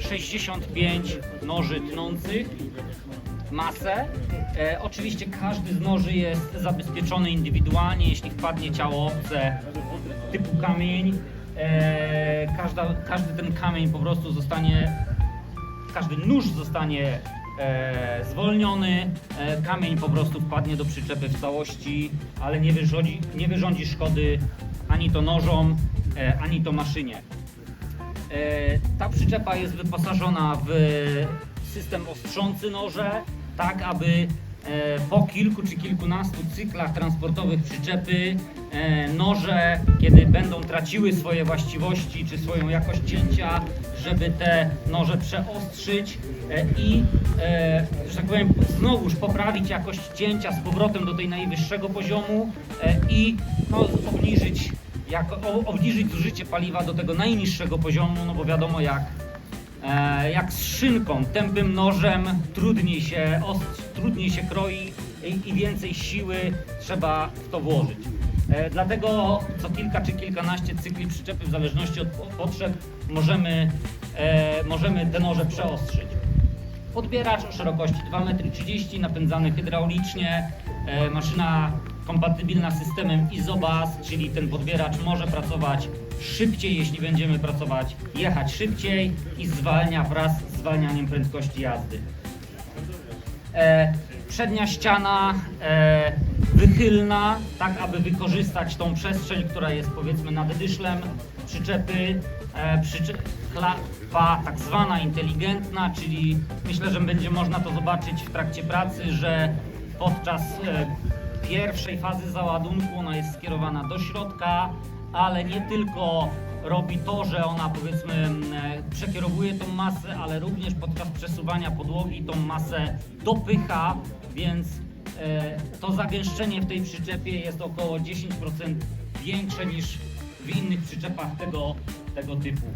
65 noży tnących masę. E, oczywiście każdy z noży jest zabezpieczony indywidualnie, jeśli wpadnie ciało obce typu kamień. E, każda, każdy ten kamień po prostu zostanie, każdy nóż zostanie e, zwolniony, e, kamień po prostu wpadnie do przyczepy w całości, ale nie wyrządzi, nie wyrządzi szkody ani to nożom, e, ani to maszynie. E, Ta przyczepa jest wyposażona w system ostrzący noże, tak aby e, po kilku czy kilkunastu cyklach transportowych przyczepy e, noże, kiedy będą traciły swoje właściwości czy swoją jakość cięcia, żeby te noże przeostrzyć i, że tak powiem, znowuż poprawić jakość cięcia z powrotem do tej najwyższego poziomu i no, obniżyć jako, o- obniżyć zużycie paliwa do tego najniższego poziomu, no bo wiadomo jak, e, jak z szynką, tępym nożem trudniej się, trudniej się kroi i, więcej siły trzeba w to włożyć. E, dlatego co kilka czy kilkanaście cykli przyczepy w zależności od po- potrzeb możemy, e, możemy te noże przeostrzyć. Podbieracz o szerokości 2,30 m, napędzany hydraulicznie, maszyna kompatybilna z systemem Isobus, czyli ten podbieracz może pracować szybciej, jeśli będziemy pracować, jechać szybciej i zwalnia wraz z zwalnianiem prędkości jazdy. E, przednia ściana e, wychylna, tak aby wykorzystać tą przestrzeń, która jest powiedzmy nad dyszlem przyczepy. E, klapa tak zwana inteligentna, czyli myślę, że będzie można to zobaczyć w trakcie pracy, że podczas e, pierwszej fazy załadunku ona jest skierowana do środka, ale nie tylko robi to, że ona powiedzmy m, e, przekierowuje tą masę, ale również podczas przesuwania podłogi tą masę dopycha, więc e, to zagęszczenie w tej przyczepie jest około 10% większe niż w innych przyczepach tego, tego typu.